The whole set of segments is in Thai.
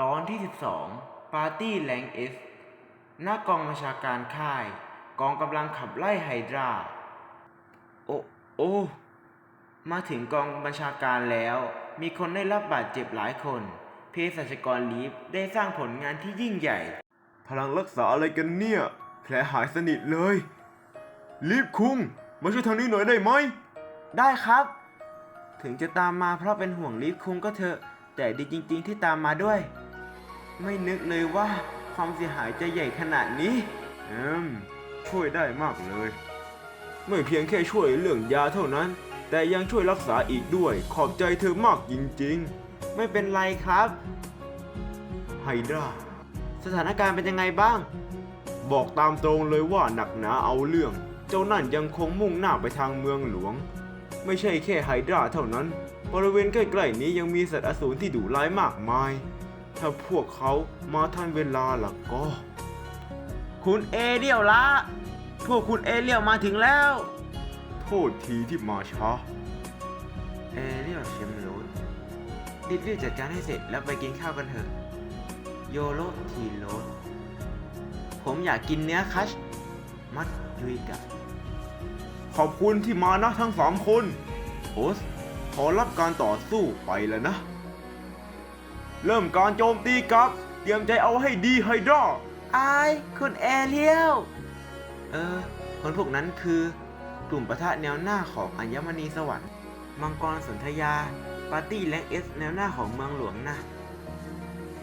ตอนที่ 12 ปาร์ตี้แรงเอสหน้ากองบัญชาการค่าย กองกำลังขับไล่ไฮดรา โอ้โอ้มาถึงกองบัญชาการแล้ว มีคนได้รับบาดเจ็บหลายคน เภสัชกรลีฟได้สร้างผลงานที่ยิ่งใหญ่ พลังรักษาอะไรกันเนี่ย แผลหายสนิทเลยรีบคุง มาช่วยทางนี้หน่อยได้ไหม ได้ครับ ถึงจะตามมาเพราะเป็นห่วงลีฟคุงก็เถอะ แต่ดีจริง ๆ ที่ตามมาด้วย ไม่นึกเลยว่าความเสียหายจะใหญ่ขนาดนี้อืมช่วยได้มากเลย ไม่เพียงแค่ช่วยเรื่องยาเท่านั้น แต่ยังช่วยรักษาอีกด้วย ขอบใจเธอมากจริงๆ ไม่เป็นไรครับไฮดราสถานการณ์เป็นยังไงบ้าง บอกตามตรงเลยว่าหนักหนาเอาเรื่อง เจ้านั่นยังคงมุ่งหน้าไปทางเมืองหลวง ไม่ใช่แค่ไฮดราเท่านั้น บริเวณใกล้ๆนี้ยังมีสัตว์อสูรที่ดุร้ายมากมาย ถ้าพวกเขามาทันเวลาล่ะก็ คุณเอเรียวละ พวกคุณเอเรียวมาถึงแล้ว โทษทีที่มาช้า เอเรียวเชมโรดรีบๆจัดการให้เสร็จแล้วไปกินข้าวกันเถอะ โยโรทีโรดผมอยากกินเนื้อคัช มัดยุยกะ ขอบคุณที่มานะทั้งสามคนโอสขอรับการต่อสู้ไปแล้วนะ เริ่มการโจมตีครับ เตรียมใจเอาให้ดีไฮดราอายคุณเอเรียวเออ คนพวกนั้นคือกลุ่มประทะแนวหน้าของอัญมณีสวรรค์ มังกรสนธยา ปาร์ตี้แรงเอสแนวหน้าของเมืองหลวงนะ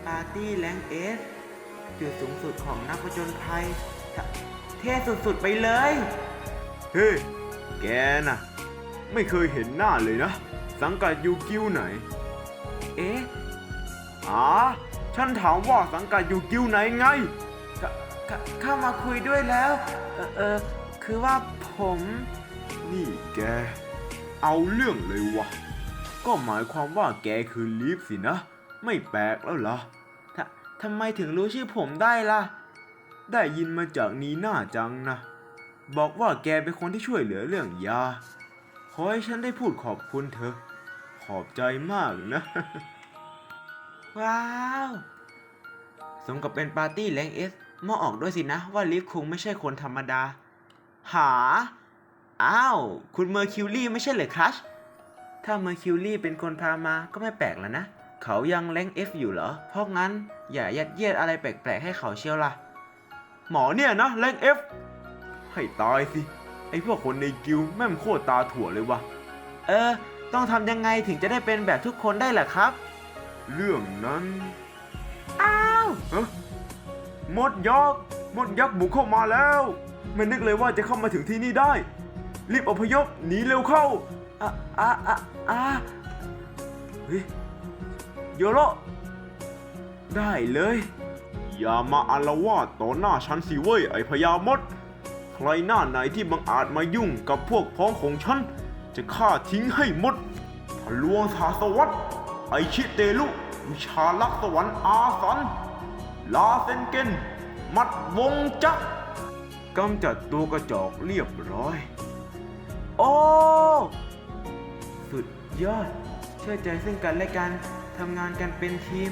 ปาร์ตี้แรงเอสจุดสูงสุดของนักผจญภัยทะเท่สุดๆไปเลย เฮ้ย แกน่ะ ไม่เคยเห็นหน้าเลยนะ สังกัดอยู่กิ้วไหน เอ๊ะ อ๋อ ฉันถามว่าสังกัดอยู่กิ้วไหนไงเข้าเข้าเข้ามาคุยด้วยแล้ว เออเออคือว่าผม นี่แก เอาเรื่องเลยวะ ก็หมายความว่าแกคือลีฟสินะ ไม่แปลกแล้วเหรอททำไมถึงรู้ชื่อผมได้ล่ะ ได้ยินมาจากนีน่าจังนะ บอกว่าแกเป็นคนที่ช่วยเหลือเรื่องยา ขอให้ฉันได้พูดขอบคุณเธอ ขอบใจมากนะ ว้าว สมกับเป็นปาร์ตี้แรงเอสมองออกด้วยสินะว่าลิฟคุงไม่ใช่คนธรรมดา หา อ้าว คุณเมอร์คิวรี่ไม่ใช่เหรอครัช ถ้าเมอร์คิวรี่เป็นคนพามาก็ไม่แปลกแล้วนะ เขายังแรงเอฟอยู่เหรอ เพราะงั้นอย่ายัดเยียดอะไรแปลกๆให้เขาเชียวล่ะ หมอเนี่ยนะแรงเอฟ ให้ตายสิ ไอพวกคนในกิลแม่งโคตรตาถั่วเลยวะเออ ต้องทำยังไงถึงจะได้เป็นแบบทุกคนได้ล่ะครับ เรื่องนั้นอ้าวฮะมดยักษ์มดยักษ์บุกเข้ามาแล้ว ไม่นึกเลยว่าจะเข้ามาถึงที่นี่ได้ รีบอพยพหนีเร็วเข้าอะอะอะอะเฮ้ยโยโรได้เลย อย่ามาอาละวาดต่อหน้าฉันสิเว้ยไอพญามด ใครหน้าไหนที่บังอาจมายุ่งกับพวกพ้องของฉัน จะฆ่าทิ้งให้หมดทะลวงสาสวัสด ไอชิเตลุวิชาลักษณ์สวรรค์อาสัน ลาเซนเกน มัดวงจักรกำจัดตัวกระจอกเรียบร้อย โอ้ สุดยอด เชื่อใจซึ่งกันและกันทำงานกันเป็นทีม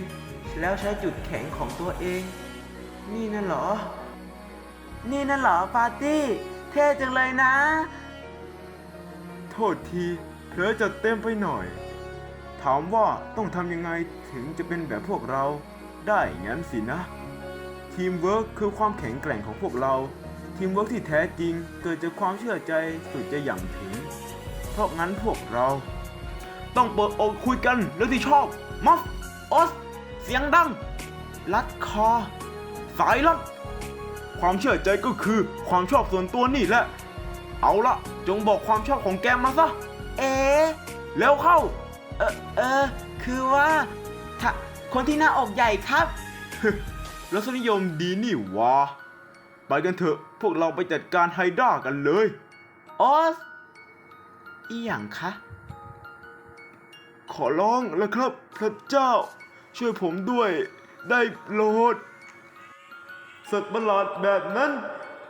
แล้วใช้จุดแข็งของตัวเอง นี่นั่นเหรอ นี่นั่นเหรอปาร์ตี้ เท่จังเลยนะ โทษทีเผลอจัดเต็มไปหน่อย ถามว่าต้องทำยังไงถึงจะเป็นแบบพวกเราได้งั้นสินะ ทีมเวิร์คคือความแข็งแกร่งของพวกเรา ทีมเวิร์คที่แท้จริงเกิดจากความเชื่อใจสุดจะอย่างถึง เพราะงั้นพวกเรา ต้องเปิดอกคุยกันเรื่องที่ชอบมัฟโอสเสียงดัง ลัดคอ สายลับความเชื่อใจก็คือความชอบส่วนตัวนี่แหละ เอาละจงบอกความชอบของแกมาซะ เอ๊ะแล้วเข้า ออเออคือว่าถ้าคนที่หน้าอกใหญ่ครับรสนิยมดีนี่หวะไปกันเถอะพวกเราไปจัดการไฮด้ากันเลยโอสอีหยังคะขอร้องแล้วครับ พระเจ้า ช่วยผมด้วยได้โปรดสัตว์ประหลาดแบบนั้น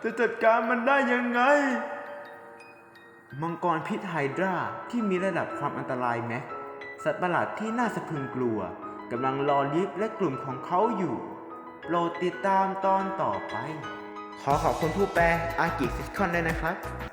จะจัดการมันได้ยังไง มังกรพิษไฮดราที่มีระดับความอันตรายแม็ก สัตว์ประหลาดที่น่าสะพรึงกลัวกำลังรอลิฟต์และกลุ่มของเขาอยู่ โปรดติดตามตอนต่อไป ขอขอบคุณผู้แปลอากิซิสคอนด้วยนะครับ